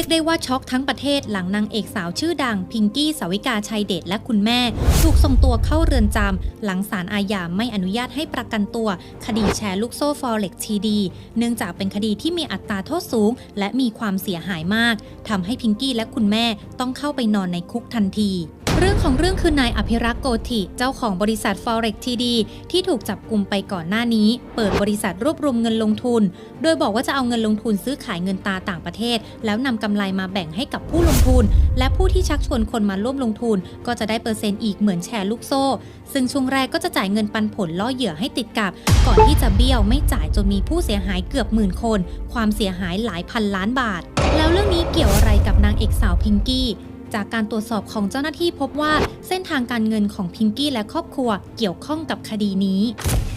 รียกได้ว่าช็อกทั้งประเทศหลังนางเอกสาวชื่อดัง พิงกี้สาวิกาชัยเดชและคุณแม่ ถูกส่งตัวเข้าเรือนจำ หลังศาลอาญาไม่อนุญาตให้ประกันตัว คดีแชร์ลูกโซ่ฟอเร็กทีดี เนื่องจากเป็นคดีที่มีอัตราโทษสูง และมีความเสียหายมากทำให้พิงกี้และคุณแม่ต้องเข้าไปนอนในคุกทันที เรื่องของเรื่องคือนายอภิรักษ์โกธิเจ้าของบริษัท Forex TD ที่ถูกจับกลุ่มไปก่อนหน้านี้ เปิดบริษัทรวบรวมเงินลงทุน โดยบอกว่าจะเอาเงินลงทุนซื้อขายเงินตาต่างประเทศ แล้วนำกำไรมาแบ่งให้กับผู้ลงทุน และผู้ที่ชักชวนคนมาร่วมลงทุน ก็จะได้เปอร์เซ็นต์อีกเหมือนแชร์ลูกโซ่ ซึ่งช่วงแรกก็จะจ่ายเงินปันผลล่อเหยื่อให้ติดกับ ก่อนที่จะเบี้ยวไม่จ่ายจนมีผู้เสียหายเกือบหมื่นคน ความเสียหายหลายพันล้านบาท แล้วเรื่องนี้เกี่ยวอะไรกับนางเอกสาวพิงกี้ จากการตรวจสอบของเจ้าหน้าที่พบว่าเส้นทางการเงินของพิงกี้และครอบครัวเกี่ยวข้องกับคดีนี้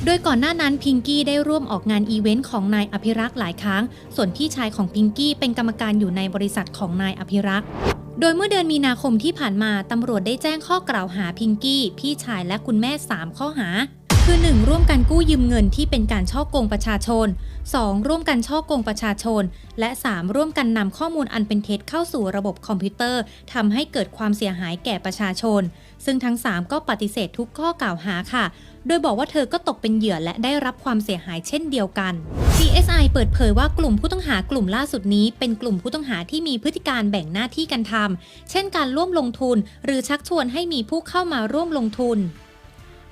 โดยก่อนหน้านั้นพิงกี้ได้ร่วมออกงานอีเวนต์ของนายอภิรักษ์หลายครั้ง ส่วนพี่ชายของพิงกี้เป็นกรรมการอยู่ในบริษัทของนายอภิรักษ์โดยเมื่อเดือนมีนาคมที่ผ่านมาตำรวจได้แจ้งข้อกล่าวหาพิงกี้ พี่ชายและคุณแม่ 3 ข้อหา คือ 1. ร่วมกันกู้ยืมเงินที่เป็นการช่อโกงประชาชน 2. ร่วมกันช่อโกงประชาชน และ 3. ร่วมกันนำข้อมูลอันเป็นเท็จเข้าสู่ระบบคอมพิวเตอร์ทำให้เกิดความเสียหายแก่ประชาชน ซึ่งทั้ง 3 ก็ปฏิเสธทุกข้อกล่าวหาค่ะ โดยบอกว่าเธอก็ตกเป็นเหยื่อและได้รับความเสียหายเช่นเดียวกัน DSI เปิดเผยว่ากลุ่มผู้ต้องหากลุ่มล่าสุดนี้ เป็นกลุ่มผู้ต้องหาที่มีพฤติการแบ่งหน้าที่กันทำเช่นการร่วมลงทุน หรือชักชวนให้มีผู้เข้ามาร่วมลงทุน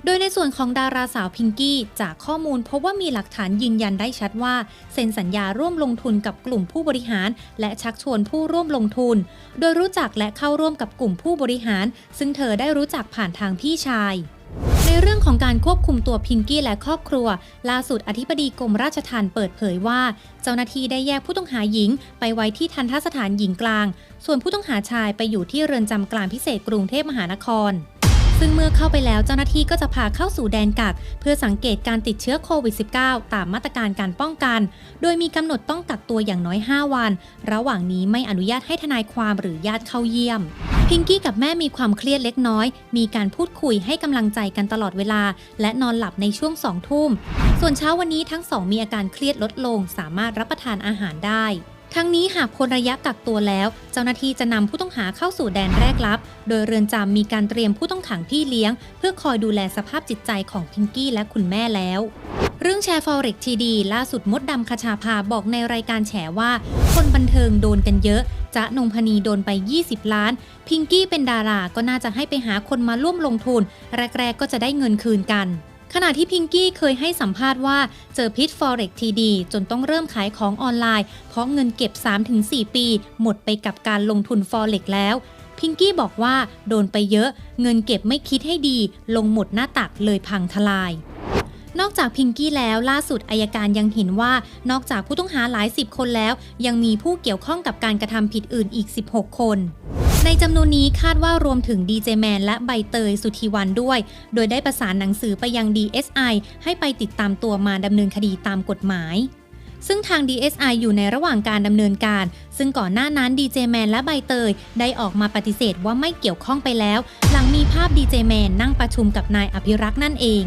โดยในส่วนของดาราสาวพิงกี้ จากข้อมูลพบว่ามีหลักฐานยืนยันได้ชัดว่า เซ็นสัญญาร่วมลงทุนกับกลุ่มผู้บริหาร และชักชวนผู้ร่วมลงทุน โดยรู้จักและเข้าร่วมกับกลุ่มผู้บริหาร ซึ่งเธอได้รู้จักผ่านทางพี่ชาย ในเรื่องของการควบคุมตัวพิงกี้และครอบครัว ล่าสุดอธิบดีกรมราชทัณฑ์เปิดเผยว่า เจ้าหน้าที่ได้แยกผู้ต้องหาหญิง ไปไว้ที่ทันทสถานหญิงกลาง ส่วนผู้ต้องหาชายไปอยู่ที่เรือนจำกลางพิเศษกรุงเทพมหานคร ซึ่งเมื่อเข้าไปแล้วเจ้าหน้าที่ก็จะพาเข้าสู่แดนกัก เพื่อสังเกตการติดเชื้อโควิด -19 ตามมาตรการการป้องกัน โดยมีกำหนดต้องกักตัวอย่างน้อย 5 วัน ระหว่างนี้ไม่อนุญาตให้ทนายความหรือญาติเข้าเยี่ยมพิงกี้กับแม่มีความเครียดเล็กน้อย มีการพูดคุยให้กำลังใจกันตลอดเวลา และนอนหลับในช่วงสองทุ่ม ส่วนเช้าวันนี้ทั้งสองมีอาการเครียดลดลง สามารถรับประทานอาหารได้ ทั้งนี้หากพ้นระยะกักตัวแล้ว เจ้าหน้าที่จะนำผู้ต้องหาเข้าสู่แดนแรกรับ โดยเรือนจำมีการเตรียมผู้ต้องขังพี่เลี้ยง เพื่อคอยดูแลสภาพจิตใจของพิงกี้และคุณแม่แล้วเรื่องแชร์ฟอเร็กทีดีล่าสุดมดดำคชาภาบอกในรายการแฉว่า คนบันเทิงโดนกันเยอะจ๊ะนงพนีโดนไป 20 ล้าน พิงกี้เป็นดาราก็น่าจะให้ไปหาคนมาร่วมลงทุน แรก ๆ ก็จะได้เงินคืนกัน ขณะที่พิงกี้เคยให้สัมภาษณ์ว่าเจอพิษ Forex TD จนต้องเริ่มขายของออนไลน์ เพราะเงินเก็บ 3-4 ปี หมดไปกับการลงทุน Forex แล้วพิงกี้บอกว่าโดนไปเยอะ เงินเก็บไม่คิดให้ดี ลงหมดหน้าตักเลยพังทลาย นอกจากพิงกี้แล้วล่าสุดอายการยังเห็นว่า นอกจากผู้ต้องหาหลายสิบคนแล้ว ยังมีผู้เกี่ยวข้องกับการกระทำผิดอื่นอีก 16 คน ในจำนวนนี้คาดว่ารวมถึงดีเจแมนและใบเตยสุธีวันด้วย โดยได้ประสานหนังสือไปยัง DSI ให้ไปติดตามตัวมาดำเนินคดีตามกฎหมาย ซึ่งทาง DSI อยู่ในระหว่างการดำเนินการ ซึ่งก่อนหน้านั้นดีเจแมนและใบเตย ได้ออกมาปฏิเสธว่าไม่เกี่ยวข้องไปแล้ว หลังมีภาพดีเจแมนนั่งประชุมกับนายอภิรักษ์นั่นเอง